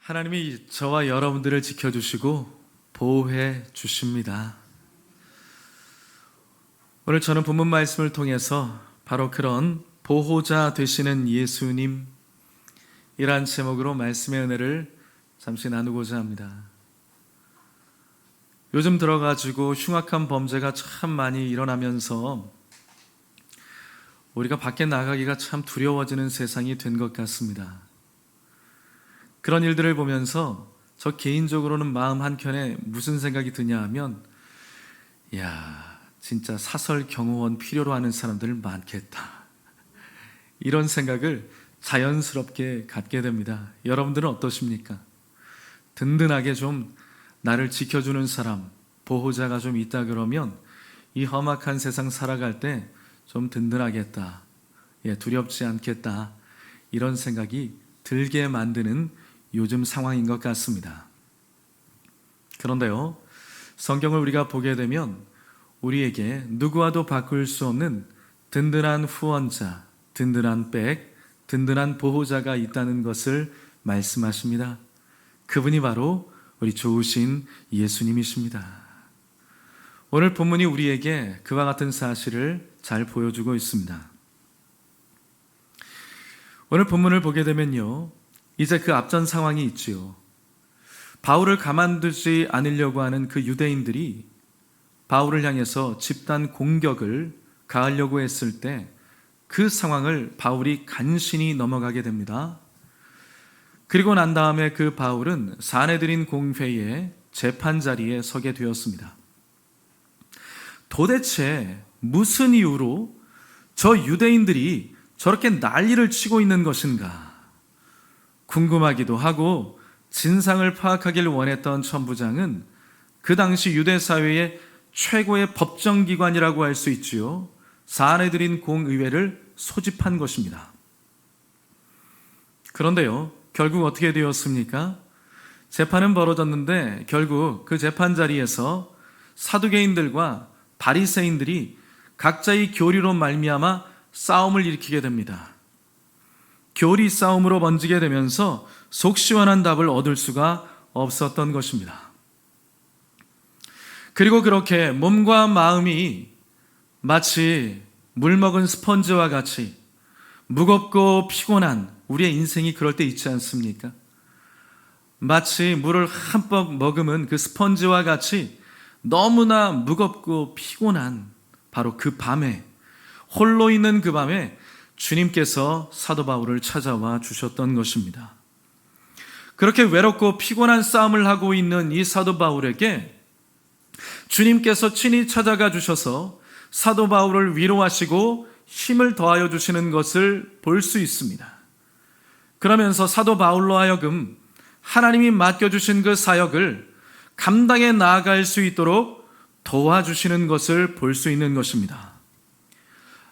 하나님이 저와 여러분들을 지켜주시고 보호해 주십니다. 오늘 저는 본문 말씀을 통해서 바로 그런 보호자 되시는 예수님 이란 제목으로 말씀의 은혜를 잠시 나누고자 합니다. 요즘 들어가지고 흉악한 범죄가 참 많이 일어나면서 우리가 밖에 나가기가 참 두려워지는 세상이 된 것 같습니다. 그런 일들을 보면서 저 개인적으로는 마음 한켠에 무슨 생각이 드냐 하면, 야, 진짜 사설 경호원 필요로 하는 사람들 많겠다. 이런 생각을 자연스럽게 갖게 됩니다. 여러분들은 어떠십니까? 든든하게 좀 나를 지켜주는 사람, 보호자가 좀 있다 그러면 이 험악한 세상 살아갈 때 좀 든든하겠다. 예, 두렵지 않겠다. 이런 생각이 들게 만드는 요즘 상황인 것 같습니다. 그런데요, 성경을 우리가 보게 되면 우리에게 누구와도 바꿀 수 없는 든든한 후원자, 든든한 백, 든든한 보호자가 있다는 것을 말씀하십니다. 그분이 바로 우리 좋으신 예수님이십니다. 오늘 본문이 우리에게 그와 같은 사실을 잘 보여주고 있습니다. 오늘 본문을 보게 되면요. 이제 그 앞전 상황이 있지요. 바울을 가만두지 않으려고 하는 그 유대인들이 바울을 향해서 집단 공격을 가하려고 했을 때 그 상황을 바울이 간신히 넘어가게 됩니다. 그리고 난 다음에 그 바울은 사내들인 공회의 재판 자리에 서게 되었습니다. 도대체 무슨 이유로 저 유대인들이 저렇게 난리를 치고 있는 것인가 궁금하기도 하고 진상을 파악하길 원했던 천부장은 그 당시 유대 사회의 최고의 법정기관이라고 할 수 있지요. 사내들인 공의회를 소집한 것입니다. 그런데요, 결국 어떻게 되었습니까? 재판은 벌어졌는데 결국 그 재판 자리에서 사두개인들과 바리새인들이 각자의 교리로 말미암아 싸움을 일으키게 됩니다. 교리 싸움으로 번지게 되면서 속 시원한 답을 얻을 수가 없었던 것입니다. 그리고 그렇게 몸과 마음이 마치 물 먹은 스펀지와 같이 무겁고 피곤한 우리의 인생이 그럴 때 있지 않습니까? 마치 물을 한뻑 머금은 그 스펀지와 같이 너무나 무겁고 피곤한 바로 그 밤에 홀로 있는 그 밤에 주님께서 사도 바울을 찾아와 주셨던 것입니다. 그렇게 외롭고 피곤한 싸움을 하고 있는 이 사도 바울에게 주님께서 친히 찾아가 주셔서 사도 바울을 위로하시고 힘을 더하여 주시는 것을 볼 수 있습니다. 그러면서 사도 바울로 하여금 하나님이 맡겨주신 그 사역을 감당해 나아갈 수 있도록 도와주시는 것을 볼 수 있는 것입니다.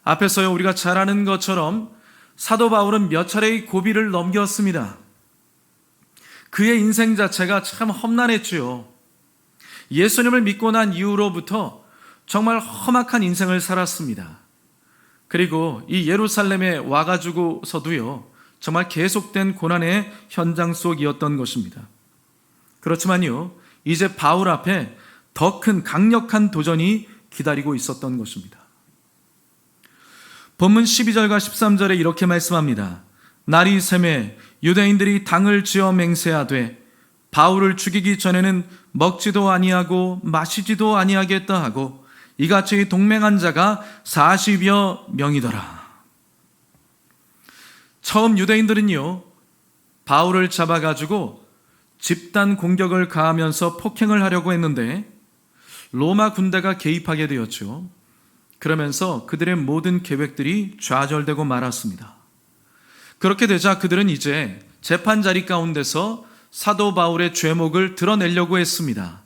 앞에서요, 우리가 잘 아는 것처럼 사도 바울은 몇 차례의 고비를 넘겼습니다. 그의 인생 자체가 참 험난했지요. 예수님을 믿고 난 이후로부터 정말 험악한 인생을 살았습니다. 그리고 이 예루살렘에 와가지고서도요, 정말 계속된 고난의 현장 속이었던 것입니다. 그렇지만요, 이제 바울 앞에 더 큰 강력한 도전이 기다리고 있었던 것입니다. 본문 12절과 13절에 이렇게 말씀합니다. 날이 샘에 유대인들이 당을 지어 맹세하되 바울을 죽이기 전에는 먹지도 아니하고 마시지도 아니하겠다 하고 이같이 동맹한 자가 40여 명이더라. 처음 유대인들은요, 바울을 잡아가지고 집단 공격을 가하면서 폭행을 하려고 했는데 로마 군대가 개입하게 되었죠. 그러면서 그들의 모든 계획들이 좌절되고 말았습니다. 그렇게 되자 그들은 이제 재판 자리 가운데서 사도 바울의 죄목을 드러내려고 했습니다.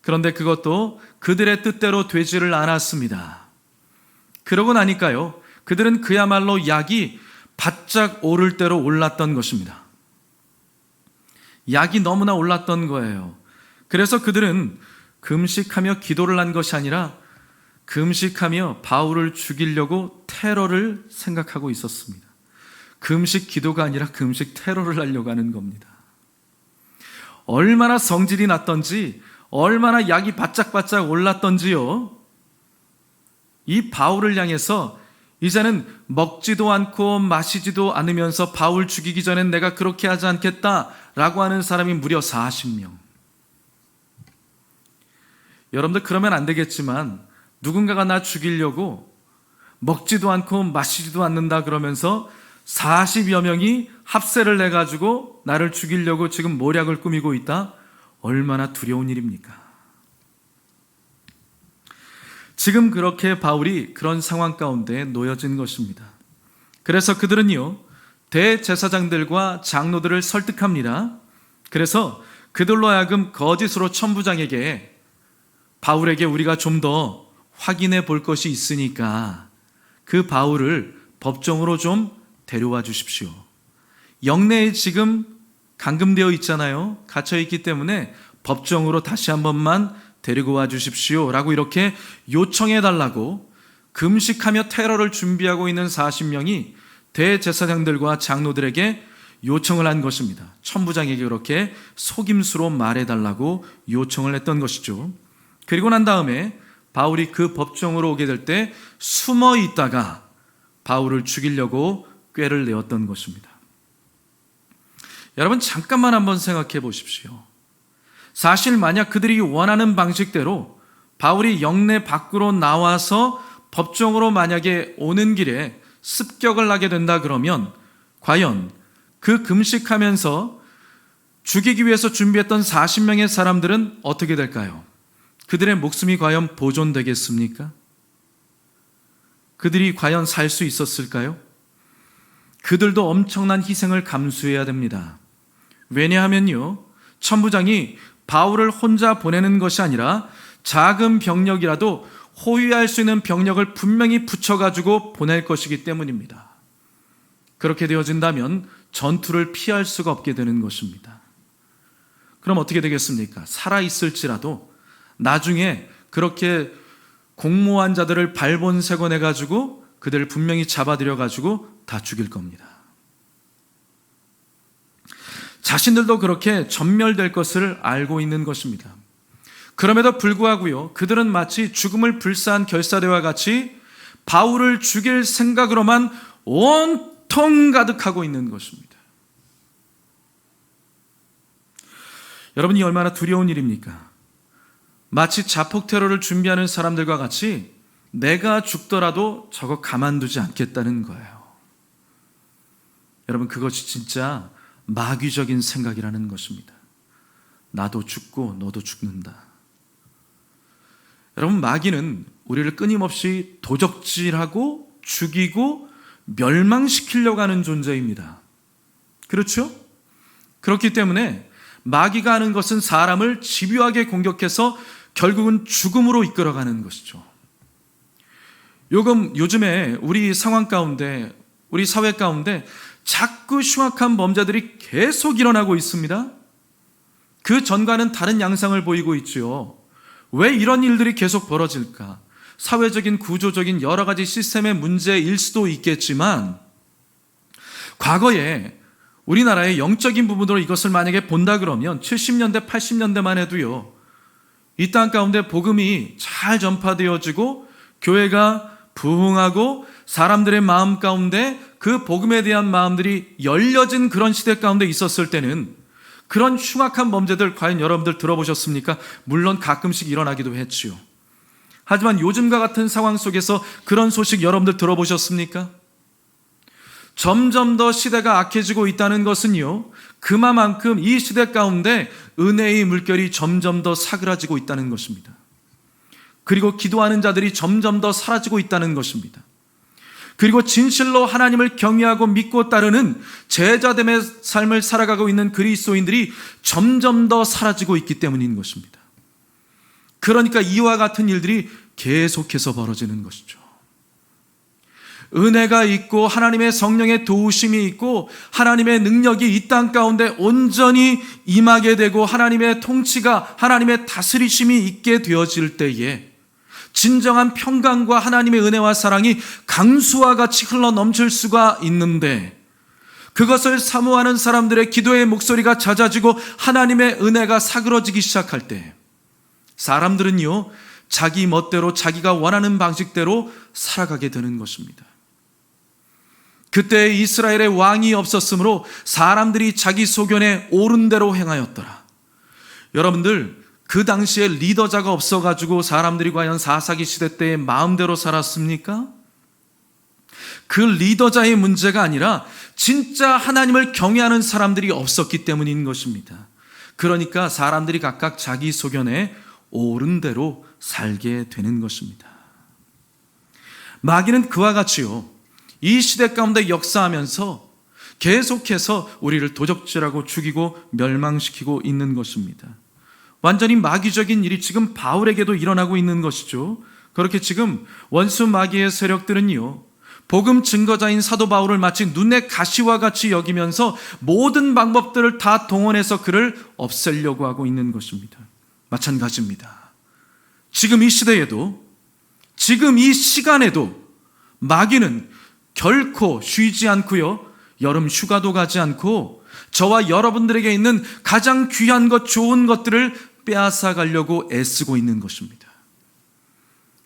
그런데 그것도 그들의 뜻대로 되지를 않았습니다. 그러고 나니까요, 그들은 그야말로 약이 바짝 오를 대로 올랐던 것입니다. 약이 너무나 올랐던 거예요. 그래서 그들은 금식하며 기도를 한 것이 아니라 금식하며 바울을 죽이려고 테러를 생각하고 있었습니다. 금식 기도가 아니라 금식 테러를 하려고 하는 겁니다. 얼마나 성질이 났던지 얼마나 약이 바짝바짝 올랐던지요. 이 바울을 향해서 이제는 먹지도 않고 마시지도 않으면서 바울 죽이기 전엔 내가 그렇게 하지 않겠다라고 하는 사람이 무려 40명. 여러분들 그러면 안 되겠지만 누군가가 나 죽이려고 먹지도 않고 마시지도 않는다 그러면서 40여 명이 합세를 내 가지고 나를 죽이려고 지금 모략을 꾸미고 있다. 얼마나 두려운 일입니까? 지금 그렇게 바울이 그런 상황 가운데 놓여진 것입니다. 그래서 그들은요, 대제사장들과 장로들을 설득합니다. 그래서 그들로 하여금 거짓으로 천부장에게 바울에게 우리가 좀 더 확인해 볼 것이 있으니까 그 바울을 법정으로 좀 데려와 주십시오. 영내에 지금 감금되어 있잖아요. 갇혀 있기 때문에 법정으로 다시 한 번만 데리고 와 주십시오. 라고 이렇게 요청해 달라고 금식하며 테러를 준비하고 있는 40명이 대제사장들과 장로들에게 요청을 한 것입니다. 천부장에게 그렇게 속임수로 말해 달라고 요청을 했던 것이죠. 그리고 난 다음에 바울이 그 법정으로 오게 될 때 숨어 있다가 바울을 죽이려고 꾀를 내었던 것입니다. 여러분 잠깐만 한번 생각해 보십시오. 사실 만약 그들이 원하는 방식대로 바울이 영내 밖으로 나와서 법정으로 만약에 오는 길에 습격을 하게 된다 그러면 과연 그 금식하면서 죽이기 위해서 준비했던 40명의 사람들은 어떻게 될까요? 그들의 목숨이 과연 보존되겠습니까? 그들이 과연 살 수 있었을까요? 그들도 엄청난 희생을 감수해야 됩니다. 왜냐하면요, 천부장이 바울을 혼자 보내는 것이 아니라 작은 병력이라도 호위할 수 있는 병력을 분명히 붙여가지고 보낼 것이기 때문입니다. 그렇게 되어진다면 전투를 피할 수가 없게 되는 것입니다. 그럼 어떻게 되겠습니까? 살아있을지라도 나중에 그렇게 공모한 자들을 발본색원해 가지고 그들을 분명히 잡아들여 가지고 다 죽일 겁니다. 자신들도 그렇게 전멸될 것을 알고 있는 것입니다. 그럼에도 불구하고요, 그들은 마치 죽음을 불사한 결사대와 같이 바울을 죽일 생각으로만 온통 가득하고 있는 것입니다. 여러분이 얼마나 두려운 일입니까? 마치 자폭 테러를 준비하는 사람들과 같이 내가 죽더라도 저거 가만두지 않겠다는 거예요. 여러분, 그것이 진짜 마귀적인 생각이라는 것입니다. 나도 죽고 너도 죽는다. 여러분, 마귀는 우리를 끊임없이 도적질하고 죽이고 멸망시키려고 하는 존재입니다. 그렇죠? 그렇기 때문에 마귀가 하는 것은 사람을 집요하게 공격해서 결국은 죽음으로 이끌어가는 것이죠. 요금, 요즘에 우리 상황 가운데, 우리 사회 가운데 자꾸 흉악한 범죄들이 계속 일어나고 있습니다. 그 전과는 다른 양상을 보이고 있지요. 왜 이런 일들이 계속 벌어질까? 사회적인 구조적인 여러 가지 시스템의 문제일 수도 있겠지만, 과거에 우리나라의 영적인 부분으로 이것을 만약에 본다 그러면 70년대, 80년대만 해도요, 이 땅 가운데 복음이 잘 전파되어지고, 교회가 부흥하고, 사람들의 마음 가운데 그 복음에 대한 마음들이 열려진 그런 시대 가운데 있었을 때는 그런 흉악한 범죄들 과연 여러분들 들어보셨습니까? 물론 가끔씩 일어나기도 했지요. 하지만 요즘과 같은 상황 속에서 그런 소식 여러분들 들어보셨습니까? 점점 더 시대가 악해지고 있다는 것은요, 그만큼 이 시대 가운데 은혜의 물결이 점점 더 사그라지고 있다는 것입니다. 그리고 기도하는 자들이 점점 더 사라지고 있다는 것입니다. 그리고 진실로 하나님을 경외하고 믿고 따르는 제자됨의 삶을 살아가고 있는 그리스도인들이 점점 더 사라지고 있기 때문인 것입니다. 그러니까 이와 같은 일들이 계속해서 벌어지는 것이죠. 은혜가 있고 하나님의 성령의 도우심이 있고 하나님의 능력이 이 땅 가운데 온전히 임하게 되고 하나님의 통치가 하나님의 다스리심이 있게 되어질 때에 진정한 평강과 하나님의 은혜와 사랑이 강수와 같이 흘러 넘칠 수가 있는데 그것을 사모하는 사람들의 기도의 목소리가 잦아지고 하나님의 은혜가 사그러지기 시작할 때 사람들은요, 자기 멋대로 자기가 원하는 방식대로 살아가게 되는 것입니다. 그때 이스라엘의 왕이 없었으므로 사람들이 자기 소견에 옳은 대로 행하였더라. 여러분들, 그 당시에 리더자가 없어가지고 사람들이 과연 사사기 시대 때의 마음대로 살았습니까? 그 리더자의 문제가 아니라 진짜 하나님을 경외하는 사람들이 없었기 때문인 것입니다. 그러니까 사람들이 각각 자기 소견에 옳은 대로 살게 되는 것입니다. 마귀는 그와 같이요. 이 시대 가운데 역사하면서 계속해서 우리를 도적질하고 죽이고 멸망시키고 있는 것입니다. 완전히 마귀적인 일이 지금 바울에게도 일어나고 있는 것이죠. 그렇게 지금 원수 마귀의 세력들은요. 복음 증거자인 사도 바울을 마치 눈의 가시와 같이 여기면서 모든 방법들을 다 동원해서 그를 없애려고 하고 있는 것입니다. 마찬가지입니다. 지금 이 시대에도 지금 이 시간에도 마귀는 결코 쉬지 않고요. 여름 휴가도 가지 않고 저와 여러분들에게 있는 가장 귀한 것, 좋은 것들을 빼앗아 가려고 애쓰고 있는 것입니다.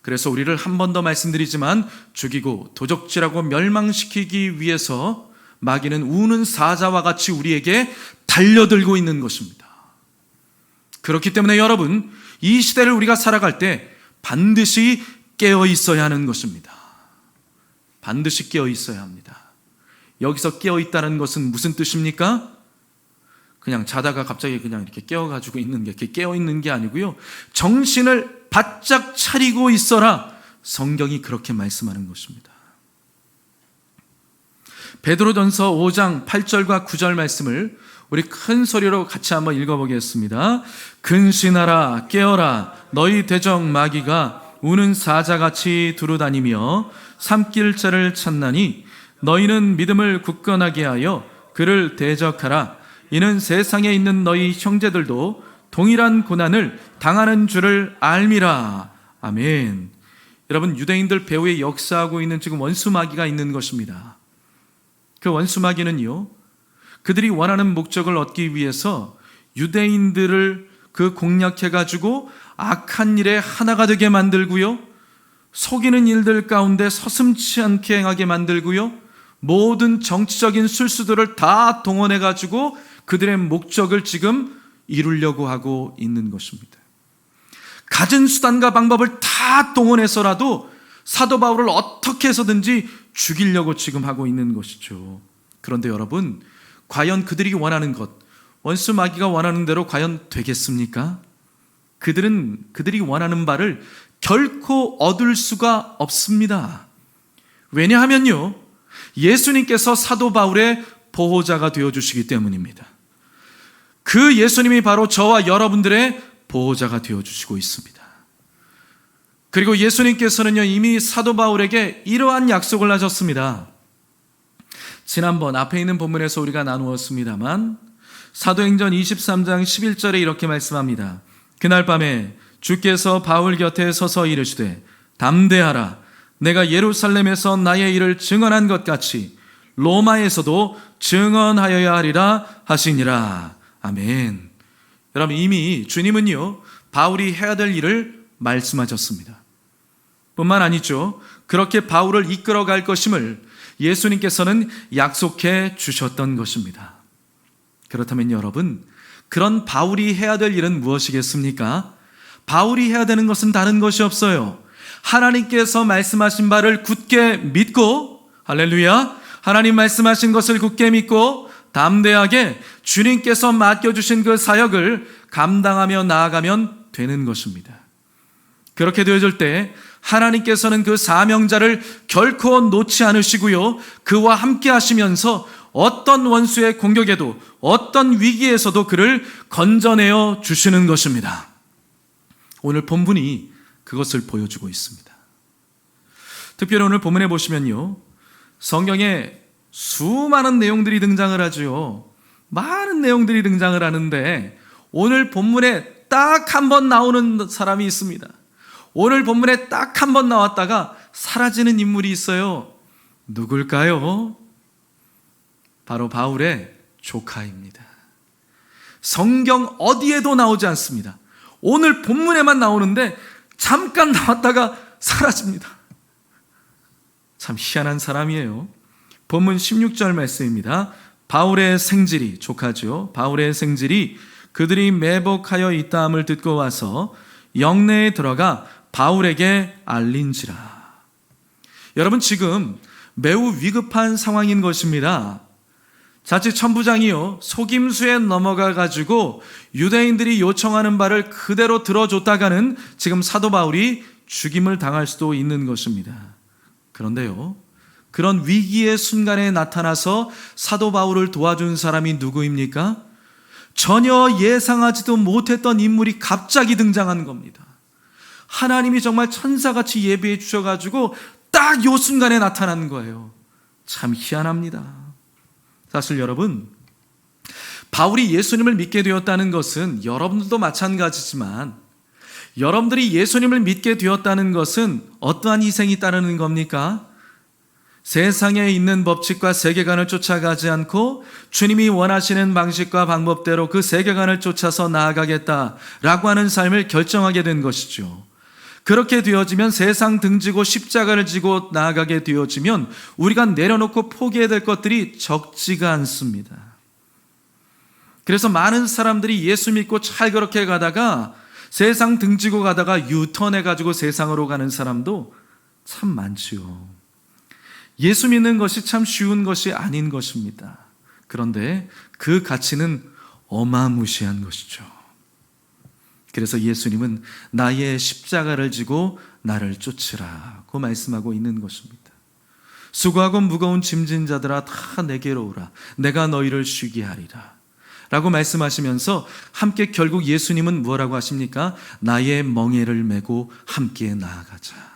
그래서 우리를 한 번 더 말씀드리지만 죽이고 도적질하고 멸망시키기 위해서 마귀는 우는 사자와 같이 우리에게 달려들고 있는 것입니다. 그렇기 때문에 여러분, 이 시대를 우리가 살아갈 때 반드시 깨어 있어야 하는 것입니다. 반드시 깨어 있어야 합니다. 여기서 깨어 있다는 것은 무슨 뜻입니까? 그냥 자다가 갑자기 그냥 이렇게 깨어 가지고 있는 게, 깨어 있는 게 아니고요. 정신을 바짝 차리고 있어라. 성경이 그렇게 말씀하는 것입니다. 베드로전서 5장 8절과 9절 말씀을 우리 큰 소리로 같이 한번 읽어보겠습니다. 근신하라 깨어라 너희 대적 마귀가 우는 사자같이 두루다니며 삼킬 자를 찾나니 너희는 믿음을 굳건하게 하여 그를 대적하라. 이는 세상에 있는 너희 형제들도 동일한 고난을 당하는 줄을 알미라. 아멘. 여러분 유대인들 배후에 역사하고 있는 지금 원수마귀가 있는 것입니다. 그 원수마귀는요 그들이 원하는 목적을 얻기 위해서 유대인들을 그 공략해가지고 악한 일에 하나가 되게 만들고요. 속이는 일들 가운데 서슴치 않게 행하게 만들고요. 모든 정치적인 술수들을 다 동원해 가지고 그들의 목적을 지금 이루려고 하고 있는 것입니다. 가진 수단과 방법을 다 동원해서라도 사도 바울을 어떻게 해서든지 죽이려고 지금 하고 있는 것이죠. 그런데 여러분, 과연 그들이 원하는 것, 원수 마귀가 원하는 대로 과연 되겠습니까? 그들은 그들이 원하는 바를 결코 얻을 수가 없습니다. 왜냐하면요, 예수님께서 사도 바울의 보호자가 되어 주시기 때문입니다. 그 예수님이 바로 저와 여러분들의 보호자가 되어 주시고 있습니다. 그리고 예수님께서는요, 이미 사도 바울에게 이러한 약속을 하셨습니다. 지난번 앞에 있는 본문에서 우리가 나누었습니다만 사도행전 23장 11절에 이렇게 말씀합니다. 그날 밤에 주께서 바울 곁에 서서 이르시되 담대하라 내가 예루살렘에서 나의 일을 증언한 것 같이 로마에서도 증언하여야 하리라 하시니라. 아멘. 여러분 이미 주님은요 바울이 해야 될 일을 말씀하셨습니다. 뿐만 아니죠. 그렇게 바울을 이끌어 갈 것임을 예수님께서는 약속해 주셨던 것입니다. 그렇다면 여러분, 그런 바울이 해야 될 일은 무엇이겠습니까? 바울이 해야 되는 것은 다른 것이 없어요. 하나님께서 말씀하신 바를 굳게 믿고, 할렐루야, 하나님 말씀하신 것을 굳게 믿고, 담대하게 주님께서 맡겨주신 그 사역을 감당하며 나아가면 되는 것입니다. 그렇게 되어질 때 하나님께서는 그 사명자를 결코 놓지 않으시고요. 그와 함께 하시면서 어떤 원수의 공격에도 어떤 위기에서도 그를 건져내어 주시는 것입니다. 오늘 본문이 그것을 보여주고 있습니다. 특별히 오늘 본문에 보시면요. 성경에 수많은 내용들이 등장을 하죠. 많은 내용들이 등장을 하는데 오늘 본문에 딱 한 번 나오는 사람이 있습니다. 오늘 본문에 딱 한 번 나왔다가 사라지는 인물이 있어요. 누굴까요? 바로 바울의 조카입니다. 성경 어디에도 나오지 않습니다. 오늘 본문에만 나오는데 잠깐 나왔다가 사라집니다. 참 희한한 사람이에요. 본문 16절 말씀입니다. 바울의 생질이 조카죠. 바울의 생질이 그들이 매복하여 있다함을 듣고 와서 영내에 들어가 바울에게 알린지라. 여러분 지금 매우 위급한 상황인 것입니다. 자칫 천부장이요 속임수에 넘어가 가지고 유대인들이 요청하는 바를 그대로 들어줬다가는 지금 사도 바울이 죽임을 당할 수도 있는 것입니다. 그런데요 그런 위기의 순간에 나타나서 사도 바울을 도와준 사람이 누구입니까? 전혀 예상하지도 못했던 인물이 갑자기 등장한 겁니다. 하나님이 정말 천사같이 예비해 주셔가지고 딱 요 순간에 나타난 거예요. 참 희한합니다. 사실 여러분, 바울이 예수님을 믿게 되었다는 것은 여러분들도 마찬가지지만 여러분들이 예수님을 믿게 되었다는 것은 어떠한 희생이 따르는 겁니까? 세상에 있는 법칙과 세계관을 쫓아가지 않고 주님이 원하시는 방식과 방법대로 그 세계관을 쫓아서 나아가겠다라고 하는 삶을 결정하게 된 것이죠. 그렇게 되어지면 세상 등지고 십자가를 지고 나아가게 되어지면 우리가 내려놓고 포기해야 될 것들이 적지가 않습니다. 그래서 많은 사람들이 예수 믿고 잘 그렇게 가다가 세상 등지고 가다가 유턴해 가지고 세상으로 가는 사람도 참 많지요. 예수 믿는 것이 참 쉬운 것이 아닌 것입니다. 그런데 그 가치는 어마무시한 것이죠. 그래서 예수님은 나의 십자가를 지고 나를 쫓으라고 말씀하고 있는 것입니다. 수고하고 무거운 짐진 자들아 다 내게로 오라. 내가 너희를 쉬게 하리라. 라고 말씀하시면서 함께 결국 예수님은 뭐라고 하십니까? 나의 멍에를 메고 함께 나아가자.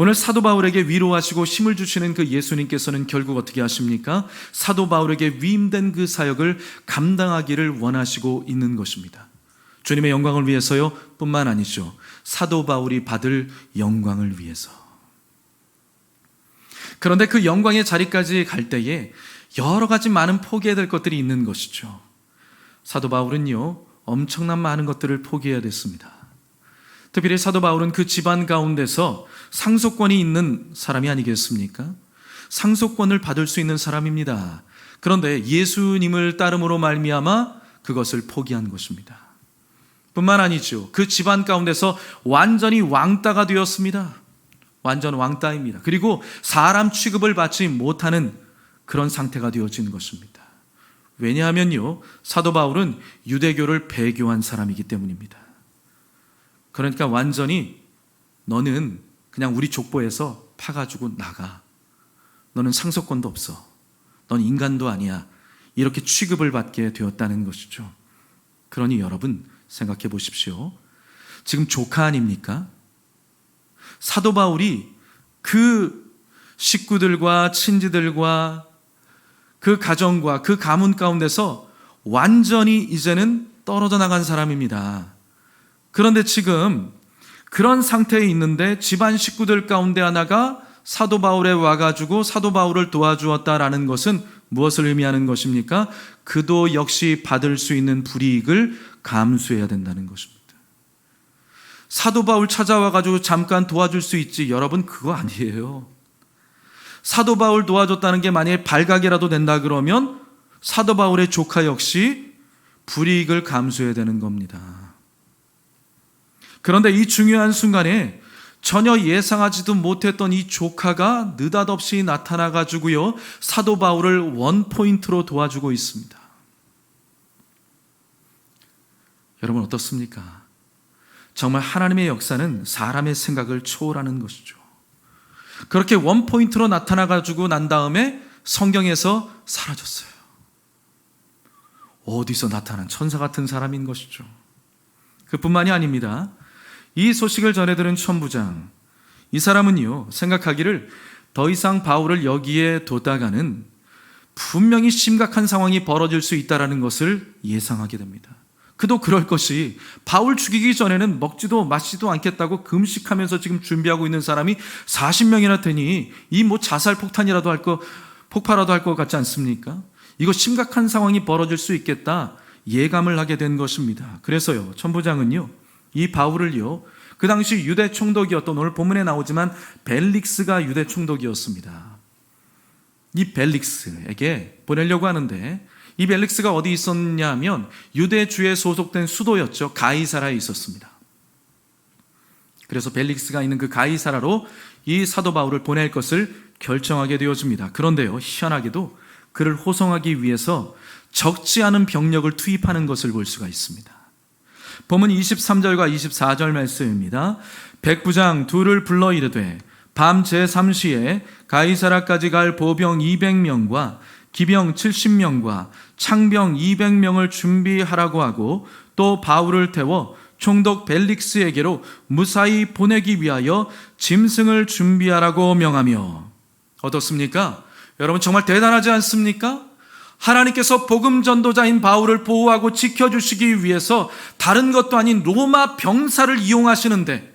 오늘 사도 바울에게 위로하시고 힘을 주시는 그 예수님께서는 결국 어떻게 하십니까? 사도 바울에게 위임된 그 사역을 감당하기를 원하시고 있는 것입니다. 주님의 영광을 위해서요, 뿐만 아니죠. 사도 바울이 받을 영광을 위해서. 그런데 그 영광의 자리까지 갈 때에 여러 가지 많은 포기해야 될 것들이 있는 것이죠. 사도 바울은요, 엄청난 많은 것들을 포기해야 됐습니다. 특별히 사도 바울은 그 집안 가운데서 상속권이 있는 사람이 아니겠습니까? 상속권을 받을 수 있는 사람입니다. 그런데 예수님을 따름으로 말미암아 그것을 포기한 것입니다. 뿐만 아니죠. 그 집안 가운데서 완전히 왕따가 되었습니다. 완전 왕따입니다. 그리고 사람 취급을 받지 못하는 그런 상태가 되어진 것입니다. 왜냐하면요. 사도 바울은 유대교를 배교한 사람이기 때문입니다. 그러니까 완전히 너는 그냥 우리 족보에서 파가지고 나가. 너는 상속권도 없어. 넌 인간도 아니야. 이렇게 취급을 받게 되었다는 것이죠. 그러니 여러분 생각해 보십시오. 지금 조카 아닙니까? 사도 바울이 그 식구들과 친지들과 그 가정과 그 가문 가운데서 완전히 이제는 떨어져 나간 사람입니다. 그런데 지금 그런 상태에 있는데 집안 식구들 가운데 하나가 사도 바울에 와가지고 사도 바울을 도와주었다라는 것은 무엇을 의미하는 것입니까? 그도 역시 받을 수 있는 불이익을 감수해야 된다는 것입니다. 사도 바울 찾아와가지고 잠깐 도와줄 수 있지. 여러분, 그거 아니에요. 사도 바울 도와줬다는 게 만약에 발각이라도 된다 그러면 사도 바울의 조카 역시 불이익을 감수해야 되는 겁니다. 그런데 이 중요한 순간에 전혀 예상하지도 못했던 이 조카가 느닷없이 나타나 가지고요. 사도 바울을 원포인트로 도와주고 있습니다. 여러분 어떻습니까? 정말 하나님의 역사는 사람의 생각을 초월하는 것이죠. 그렇게 원포인트로 나타나 가지고 난 다음에 성경에서 사라졌어요. 어디서 나타난 천사 같은 사람인 것이죠. 그뿐만이 아닙니다. 이 소식을 전해 들은 천부장, 이 사람은요, 생각하기를 더 이상 바울을 여기에 뒀다가는 분명히 심각한 상황이 벌어질 수 있다라는 것을 예상하게 됩니다. 그도 그럴 것이 바울 죽이기 전에는 먹지도 마시지도 않겠다고 금식하면서 지금 준비하고 있는 사람이 40명이나 되니 이 뭐 자살 폭탄이라도 할 거, 폭발라도 할 것 같지 않습니까? 이거 심각한 상황이 벌어질 수 있겠다 예감을 하게 된 것입니다. 그래서요, 천부장은요, 이 바울을요, 그 당시 유대 총독이었던 오늘 본문에 나오지만 벨릭스가 유대 총독이었습니다. 이 벨릭스에게 보내려고 하는데 이 벨릭스가 어디 있었냐면 유대 주에 소속된 수도였죠. 가이사라에 있었습니다. 그래서 벨릭스가 있는 그 가이사라로 이 사도 바울을 보낼 것을 결정하게 되어집니다. 그런데요, 희한하게도 그를 호송하기 위해서 적지 않은 병력을 투입하는 것을 볼 수가 있습니다. 본문 23절과 24절 말씀입니다. 백부장 둘을 불러 이르되 밤 제3시에 가이사라까지 갈 보병 200명과 기병 70명과 창병 200명을 준비하라고 하고 또 바울을 태워 총독 벨릭스에게로 무사히 보내기 위하여 짐승을 준비하라고 명하며 어떻습니까? 여러분 정말 대단하지 않습니까? 하나님께서 복음 전도자인 바울을 보호하고 지켜주시기 위해서 다른 것도 아닌 로마 병사를 이용하시는데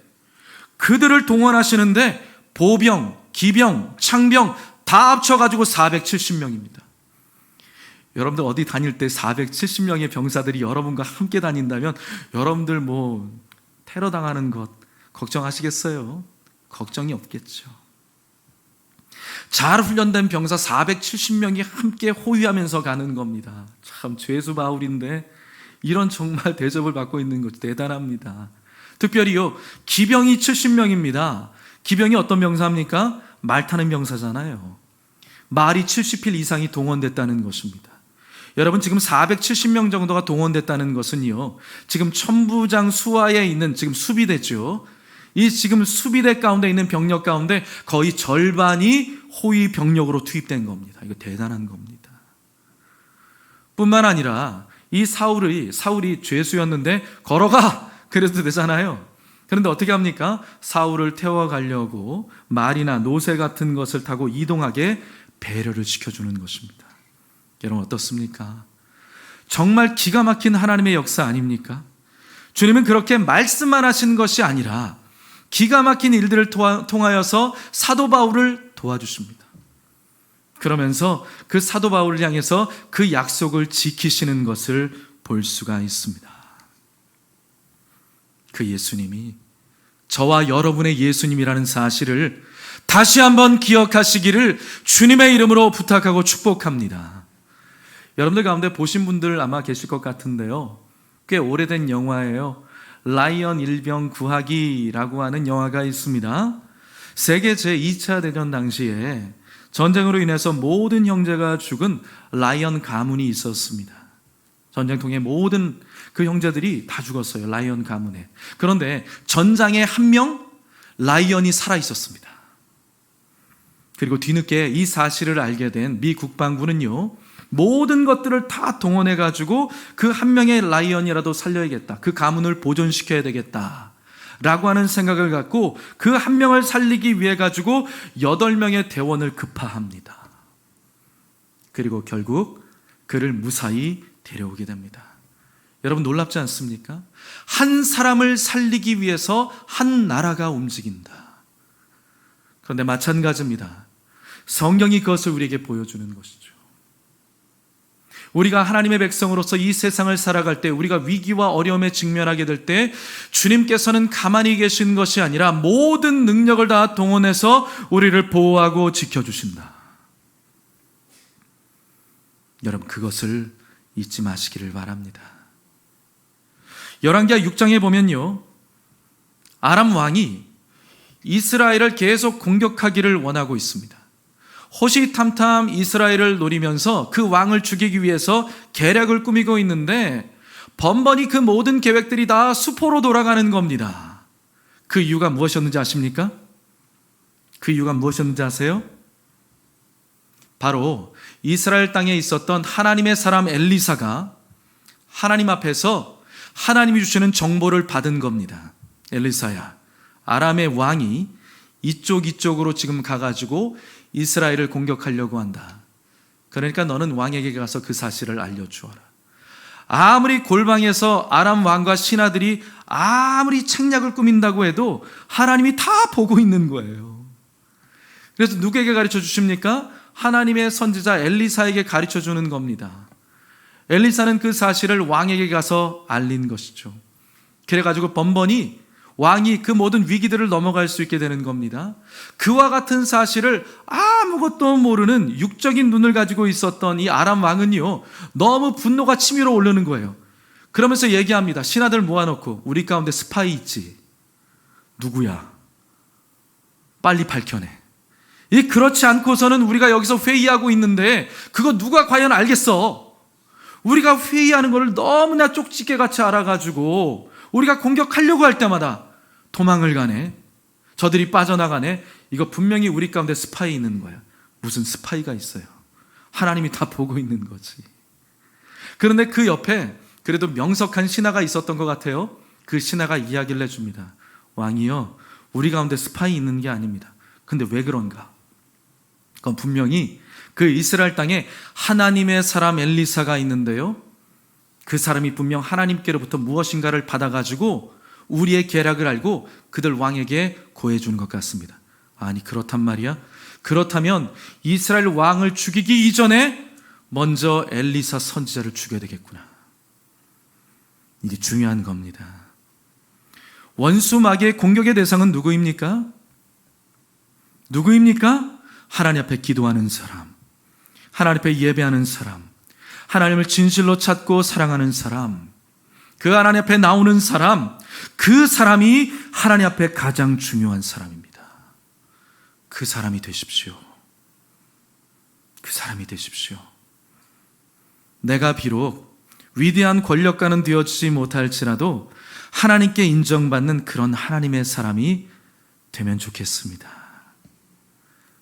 그들을 동원하시는데 보병, 기병, 창병 다 합쳐가지고 470명입니다. 여러분들 어디 다닐 때 470명의 병사들이 여러분과 함께 다닌다면 여러분들 뭐 테러 당하는 것 걱정하시겠어요? 걱정이 없겠죠. 잘 훈련된 병사 470명이 함께 호위하면서 가는 겁니다. 참 죄수 바울인데 이런 정말 대접을 받고 있는 것 대단합니다. 특별히요 기병이 70명입니다. 기병이 어떤 병사입니까? 말 타는 병사잖아요. 말이 70필 이상이 동원됐다는 것입니다. 여러분 지금 470명 정도가 동원됐다는 것은요. 지금 천부장 수하에 있는 지금 수비대죠. 이 지금 수비대 가운데 있는 병력 가운데 거의 절반이 호위 병력으로 투입된 겁니다. 이거 대단한 겁니다. 뿐만 아니라 이 사울이 사울이 죄수였는데 걸어가 그래도 되잖아요. 그런데 어떻게 합니까? 사울을 태워 가려고 말이나 노새 같은 것을 타고 이동하게 배려를 시켜 주는 것입니다. 여러분 어떻습니까? 정말 기가 막힌 하나님의 역사 아닙니까? 주님은 그렇게 말씀만 하신 것이 아니라 기가 막힌 일들을 통하여서 사도 바울을 도와주십니다. 그러면서 그 사도 바울을 향해서 그 약속을 지키시는 것을 볼 수가 있습니다. 그 예수님이 저와 여러분의 예수님이라는 사실을 다시 한번 기억하시기를 주님의 이름으로 부탁하고 축복합니다. 여러분들 가운데 보신 분들 아마 계실 것 같은데요. 꽤 오래된 영화예요. 라이언 일병 구하기라고 하는 영화가 있습니다. 세계 제2차 대전 당시에 전쟁으로 인해서 모든 형제가 죽은 라이언 가문이 있었습니다. 전쟁통에 모든 그 형제들이 다 죽었어요. 라이언 가문에. 그런데 전장에 한 명 라이언이 살아 있었습니다. 그리고 뒤늦게 이 사실을 알게 된 미 국방부는요. 모든 것들을 다 동원해 가지고 그 한 명의 라이언이라도 살려야겠다. 그 가문을 보존시켜야 되겠다. 라고 하는 생각을 갖고 그 한 명을 살리기 위해 가지고 여덟 명의 대원을 급파합니다. 그리고 결국 그를 무사히 데려오게 됩니다. 여러분 놀랍지 않습니까? 한 사람을 살리기 위해서 한 나라가 움직인다. 그런데 마찬가지입니다. 성경이 그것을 우리에게 보여주는 것이죠. 우리가 하나님의 백성으로서 이 세상을 살아갈 때 우리가 위기와 어려움에 직면하게 될 때 주님께서는 가만히 계신 것이 아니라 모든 능력을 다 동원해서 우리를 보호하고 지켜주신다. 여러분 그것을 잊지 마시기를 바랍니다. 열왕기하 6장에 보면요. 아람 왕이 이스라엘을 계속 공격하기를 원하고 있습니다. 호시탐탐 이스라엘을 노리면서 그 왕을 죽이기 위해서 계략을 꾸미고 있는데 번번이 그 모든 계획들이 다 수포로 돌아가는 겁니다. 그 이유가 무엇이었는지 아십니까? 그 이유가 무엇이었는지 아세요? 바로 이스라엘 땅에 있었던 하나님의 사람 엘리사가 하나님 앞에서 하나님이 주시는 정보를 받은 겁니다. 엘리사야, 아람의 왕이 이쪽 이쪽으로 지금 가가지고 이스라엘을 공격하려고 한다. 그러니까 너는 왕에게 가서 그 사실을 알려주어라. 아무리 골방에서 아람 왕과 신하들이 아무리 책략을 꾸민다고 해도 하나님이 다 보고 있는 거예요. 그래서 누구에게 가르쳐 주십니까? 하나님의 선지자 엘리사에게 가르쳐 주는 겁니다. 엘리사는 그 사실을 왕에게 가서 알린 것이죠. 그래가지고 번번이 왕이 그 모든 위기들을 넘어갈 수 있게 되는 겁니다. 그와 같은 사실을 아무것도 모르는 육적인 눈을 가지고 있었던 이 아람 왕은요, 너무 분노가 치밀어 오르는 거예요. 그러면서 얘기합니다. 신하들 모아놓고, 우리 가운데 스파이 있지. 누구야? 빨리 밝혀내. 이 그렇지 않고서는 우리가 여기서 회의하고 있는데, 그거 누가 과연 알겠어? 우리가 회의하는 것을 너무나 쪽집게 같이 알아가지고, 우리가 공격하려고 할 때마다 도망을 가네. 저들이 빠져나가네. 이거 분명히 우리 가운데 스파이 있는 거야. 무슨 스파이가 있어요. 하나님이 다 보고 있는 거지. 그런데 그 옆에 그래도 명석한 신하가 있었던 것 같아요. 그 신하가 이야기를 해줍니다. 왕이요, 우리 가운데 스파이 있는 게 아닙니다. 근데 왜 그런가? 그건 분명히 그 이스라엘 땅에 하나님의 사람 엘리사가 있는데요. 그 사람이 분명 하나님께로부터 무엇인가를 받아가지고 우리의 계략을 알고 그들 왕에게 고해주는 것 같습니다. 아니, 그렇단 말이야? 그렇다면 이스라엘 왕을 죽이기 이전에 먼저 엘리사 선지자를 죽여야 되겠구나. 이게 중요한 겁니다. 원수 마귀의 공격의 대상은 누구입니까? 누구입니까? 하나님 앞에 기도하는 사람, 하나님 앞에 예배하는 사람, 하나님을 진실로 찾고 사랑하는 사람, 그 하나님 앞에 나오는 사람, 그 사람이 하나님 앞에 가장 중요한 사람입니다. 그 사람이 되십시오. 그 사람이 되십시오. 내가 비록 위대한 권력가는 되어지지 못할지라도 하나님께 인정받는 그런 하나님의 사람이 되면 좋겠습니다.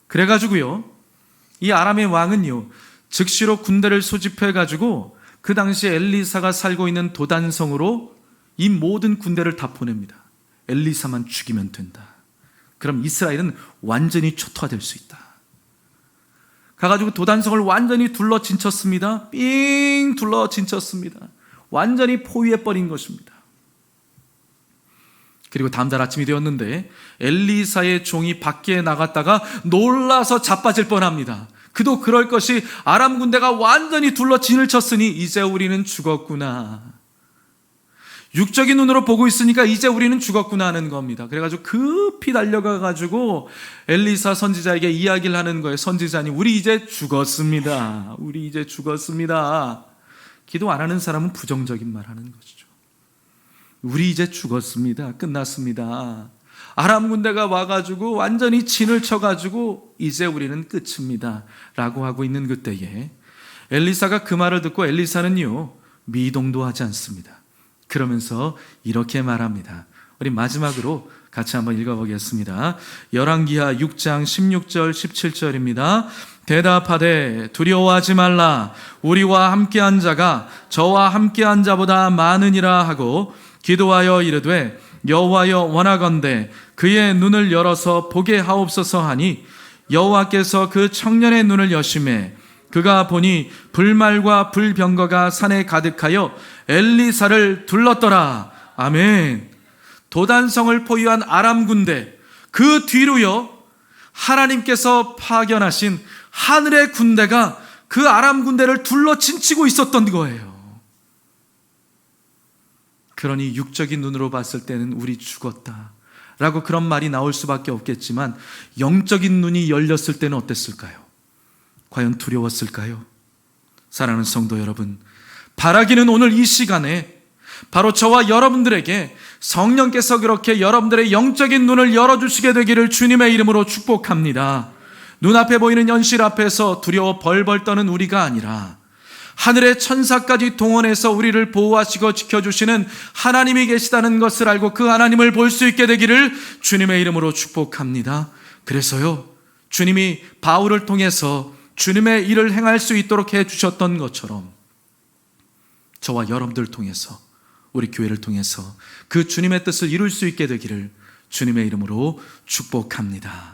그래가지고요, 이 아람의 왕은요, 즉시로 군대를 소집해가지고 그 당시 엘리사가 살고 있는 도단성으로 이 모든 군대를 다 보냅니다. 엘리사만 죽이면 된다. 그럼 이스라엘은 완전히 초토화될 수 있다. 가가지고 도단성을 완전히 둘러 진쳤습니다. 삥 둘러 진쳤습니다. 완전히 포위해버린 것입니다. 그리고 다음 날 아침이 되었는데 엘리사의 종이 밖에 나갔다가 놀라서 자빠질 뻔합니다. 그도 그럴 것이 아람 군대가 완전히 둘러 진을 쳤으니 이제 우리는 죽었구나. 육적인 눈으로 보고 있으니까 이제 우리는 죽었구나 하는 겁니다. 그래가지고 급히 달려가가지고 엘리사 선지자에게 이야기를 하는 거예요. 선지자님, 우리 이제 죽었습니다. 우리 이제 죽었습니다. 기도 안 하는 사람은 부정적인 말 하는 것이죠. 우리 이제 죽었습니다. 끝났습니다. 아람 군대가 와가지고 완전히 진을 쳐가지고 이제 우리는 끝입니다. 라고 하고 있는 그때에 엘리사가 그 말을 듣고 엘리사는요, 미동도 하지 않습니다. 그러면서 이렇게 말합니다. 우리 마지막으로 같이 한번 읽어보겠습니다. 열왕기하 6장 16절 17절입니다. 대답하되 두려워하지 말라 우리와 함께한 자가 저와 함께한 자보다 많으니라 하고 기도하여 이르되 여호와여 원하건대 그의 눈을 열어서 보게 하옵소서 하니 여호와께서 그 청년의 눈을 여심해 그가 보니 불말과 불병거가 산에 가득하여 엘리사를 둘렀더라. 아멘. 도단성을 포위한 아람 군대 그 뒤로요 하나님께서 파견하신 하늘의 군대가 그 아람 군대를 둘러 친치고 있었던 거예요. 그러니 육적인 눈으로 봤을 때는 우리 죽었다. 라고 그런 말이 나올 수밖에 없겠지만 영적인 눈이 열렸을 때는 어땠을까요? 과연 두려웠을까요? 사랑하는 성도 여러분, 바라기는 오늘 이 시간에 바로 저와 여러분들에게 성령께서 그렇게 여러분들의 영적인 눈을 열어주시게 되기를 주님의 이름으로 축복합니다. 눈앞에 보이는 현실 앞에서 두려워 벌벌 떠는 우리가 아니라 하늘의 천사까지 동원해서 우리를 보호하시고 지켜주시는 하나님이 계시다는 것을 알고 그 하나님을 볼 수 있게 되기를 주님의 이름으로 축복합니다. 그래서요, 주님이 바울을 통해서 주님의 일을 행할 수 있도록 해 주셨던 것처럼 저와 여러분들 통해서 우리 교회를 통해서 그 주님의 뜻을 이룰 수 있게 되기를 주님의 이름으로 축복합니다.